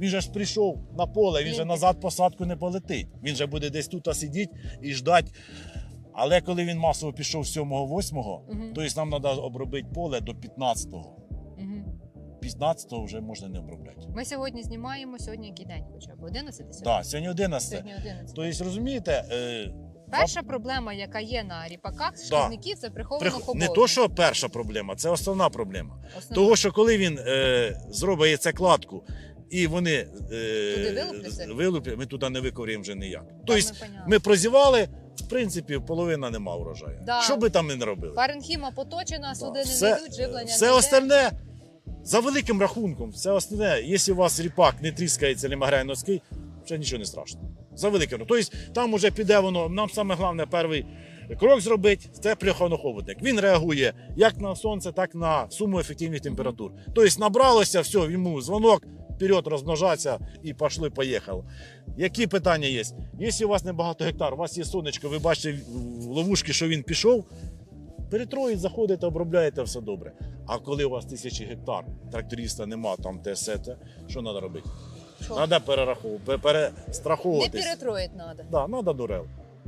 Він же ж прийшов на поле, він же назад посадку не полетить. Він же буде десь тут сидіти і ждати. Але коли він масово пішов 7-8, Мгм. то нам треба обробити поле до 15-го. Мгм. 15-го вже можна не обробляти. Ми сьогодні знімаємо сьогодні який день хоча б 11 сьогодні? Так, сьогодні 11. Сьогодні 11. Тобто, розумієте, е, Перша проблема, яка є на ріпаках Да. шкідників, це приховано прих- хобот. не то, що перша проблема, це основна проблема. Основна. Того, що коли він е, зробить це кладку, і вони е, вилупляться? вилуплять, ми туди не викорюємо вже ніяк. Тобто ми ми прозівали, в принципі, половина нема врожаю. Да. Що би там не робили? Паренхіма поточена, суди не все, йдуть, живлення все не остальне, за великим рахунком, все остальне, якщо у вас ріпак не тріскається, не маграє носки, вже нічого не страшно. За великим. Тобто там уже піде воно, нам саме головне перший крок зробити, це пляхонохоботник. Він реагує як на сонце, так на суму ефективних температур. Тобто набралося, все, йому дзвонок, вперед розмножатися і пішли, поїхали. Які питання є? Якщо у вас не багато гектар, у вас є сонечко, ви бачите в ловушки, що він пішов, перетроїть, заходите, обробляєте, все добре. А коли у вас тисячі гектар, тракториста нема, там те все те, що треба робити? Треба перераховувати, Не перестраховуватись. перетроїть треба. Да, треба дурел.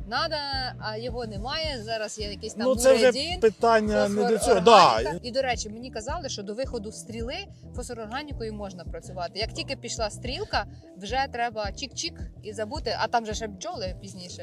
Надо, а його немає. Зараз є якийсь там Ну це вже буредін, питання не до цього. Да. І до речі, мені казали, що до виходу стріли фосфорорганікою можна працювати. Як тільки пішла стрілка, вже треба чик-чик і забути, а там же ще бджоли пізніше.